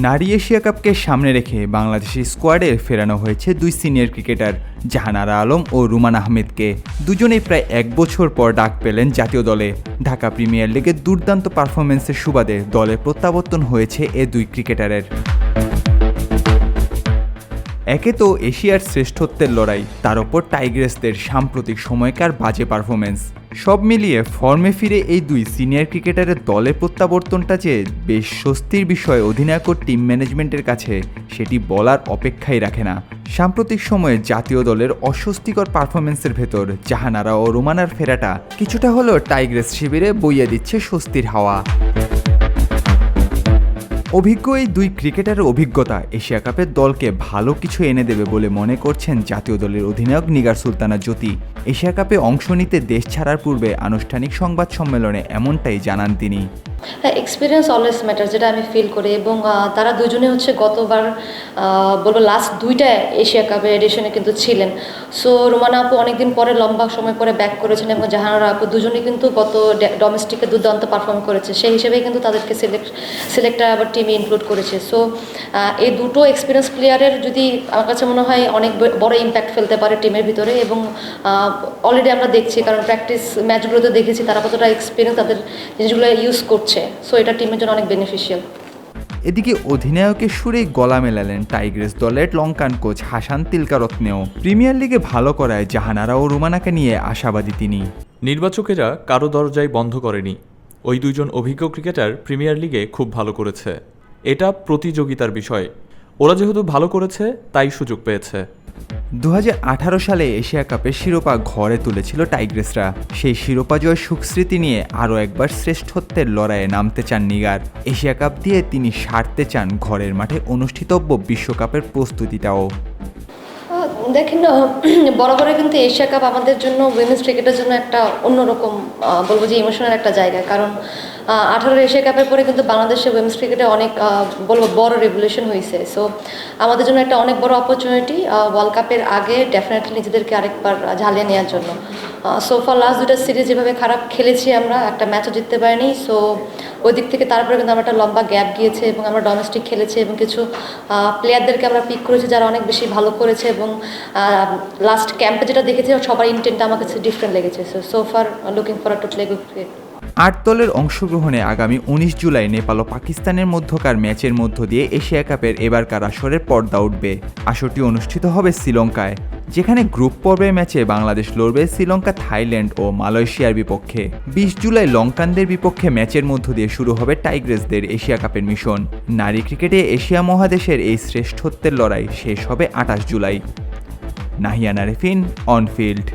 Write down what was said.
নারী এশিয়া কাপকে সামনে রেখে বাংলাদেশের স্কোয়াডে ফেরানো হয়েছে দুই সিনিয়র ক্রিকেটার, জাহানারা আলম ও রুমান আহমেদকে। দুজনেই প্রায় এক বছর পর ডাক পেলেন জাতীয় দলে। ঢাকা প্রিমিয়ার লিগে দুর্দান্ত পারফরমেন্সের সুবাদে দলে প্রত্যাবর্তন হয়েছে এ দুই ক্রিকেটারের। একে তো এশিয়ার শ্রেষ্ঠত্বের লড়াই, তার ওপর টাইগ্রেসদের সাম্প্রতিক সময়কার বাজে পারফরমেন্স সব মিলিয়ে ফর্মে ফিরে এই দুই সিনিয়র ক্রিকেটারের দলে প্রত্যাবর্তনটা যে বেশ স্বস্তির বিষয় অধিনায়ক টিম ম্যানেজমেন্টের কাছে, সেটি বলার অপেক্ষাই রাখে না। সাম্প্রতিক সময়ে জাতীয় দলের অস্বস্তিকর পারফরমেন্সের ভেতর জাহানারা ও রোমানার ফেরাটা কিছুটা হলেও টাইগ্রেস শিবিরে বইয়ে দিচ্ছে স্বস্তির হাওয়া। অভিজ্ঞ এই দুই ক্রিকেটারের অভিজ্ঞতা এশিয়া কাপের দলকে ভালো কিছু এনে দেবে বলে মনে করছেন জাতীয় দলের অধিনায়ক নিগার সুলতানা জ্যোতি। এশিয়া কাপে অংশ নিতে দেশ ছাড়ার পূর্বে আনুষ্ঠানিক সংবাদ সম্মেলনে এমনটাই জানান তিনি। এক্সপিরিয়েন্স অলওয়েজ ম্যাটার যেটা আমি ফিল করি এবং তারা দুজনে হচ্ছে গতবার বলব লাস্ট দুইটা এশিয়া কাপের এডিশনে কিন্তু ছিলেন। সো রোমানা আপু অনেকদিন পরে, লম্বা সময় পরে ব্যাক করেছেন এবং জাহানারা আপু দুজনেই কিন্তু গত ডোমেস্টিকে দুর্দান্ত পারফর্ম করেছে। সেই হিসেবে কিন্তু তাদেরকে সিলেক্ট সিলেক্টার আবার টিমে ইনক্লুড করেছে। সো এই দুটো এক্সপিরিয়েন্স প্লেয়ারের যদি আমার কাছে মনে হয় অনেক বড় ইম্প্যাক্ট ফেলতে পারে টিমের ভিতরে এবং অলরেডি আমরা দেখছি কারণ প্র্যাকটিস ম্যাচগুলোতে দেখেছি তারা কতটা এক্সপিরিয়েন্স তাদের জিনিসগুলো ইউজ করছে। সো এটা টিমের জন্য অনেক বেনিফিশিয়াল এদিকে অধিনায়কের সুরেই গলা মেলালেন টাইগ্রেস দলের লঙ্কান কোচ হাসান তিলকারত্নেও। প্রিমিয়ার লিগে ভালো করায় জাহানারা ও রুমানাকে নিয়ে আশাবাদী তিনি। নির্বাচকেরা কারও দরজায় বন্ধ করেনি। ওই দুইজন অভিজ্ঞ ক্রিকেটার প্রিমিয়ার লিগে খুব ভালো করেছে। এটা প্রতিযোগিতার বিষয়। ওরা যেহেতু ভালো করেছে, তাই সুযোগ পেয়েছে। দু হাজার আঠারো সালে এশিয়া কাপের শিরোপা ঘরে তুলেছিল টাইগ্রেসরা। সেই শিরোপা জয় সুখস্মৃতি নিয়ে আরও একবার শ্রেষ্ঠত্বের লড়াইয়ে নামতে চান নিগার। এশিয়া কাপ দিয়ে তিনি সারতে চান ঘরের মাঠে অনুষ্ঠিতব্য বিশ্বকাপের প্রস্তুতিটাও। দেখেন বড় বড় কিন্তু এশিয়া কাপ আমাদের জন্য উইমেন্স ক্রিকেটের জন্য একটা অন্যরকম বলব যে ইমোশনাল একটা জায়গা। কারণ আঠারো এশিয়া কাপের পরে কিন্তু বাংলাদেশে উইমেন্স ক্রিকেটে অনেক বলব বড় রেভলিউশন হয়েছে সো আমাদের জন্য একটা অনেক বড় অপরচুনিটি ওয়ার্ল্ড কাপের আগে ডেফিনেটলি নিজেদেরকে আরেকবার ঝালিয়ে নেওয়ার জন্য। সোফা লাস্ট দুটা সিরিজ যেভাবে খারাপ খেলেছি আমরা, একটা ম্যাচও জিততে পারিনি সো ওই দিক থেকে তারপরে কিন্তু আমরা একটা লম্বা গ্যাপ গিয়েছে এবং আমরা ডোমেস্টিক খেলেছি এবং কিছু প্লেয়ারদেরকে আমরা পিক করেছি যারা অনেক বেশি ভালো করেছে এবং লাস্ট ক্যাম্পে যেটা দেখেছি, সবার ইন্টেন্টটা আমার কাছে ডিফারেন্ট লেগেছে so so far looking for to play good আট দলের অংশগ্রহণে আগামী উনিশ জুলাই নেপাল ও পাকিস্তানের মধ্যকার ম্যাচের মধ্য দিয়ে এশিয়া কাপের এবারকার আসরের পর্দা উঠবে। আসরটি অনুষ্ঠিত হবে শ্রীলঙ্কায়, যেখানে গ্রুপ পর্বের ম্যাচে বাংলাদেশ লড়বে শ্রীলঙ্কা, থাইল্যান্ড ও মালয়েশিয়ার বিপক্ষে। বিশ জুলাই লঙ্কানদের বিপক্ষে ম্যাচের মধ্য দিয়ে শুরু হবে টাইগ্রেসদের এশিয়া কাপের মিশন। নারী ক্রিকেটে এশিয়া মহাদেশের এই শ্রেষ্ঠত্বের লড়াই শেষ হবে আঠাশ জুলাই। নাহিয়ান আরেফিন অনফিল্ড।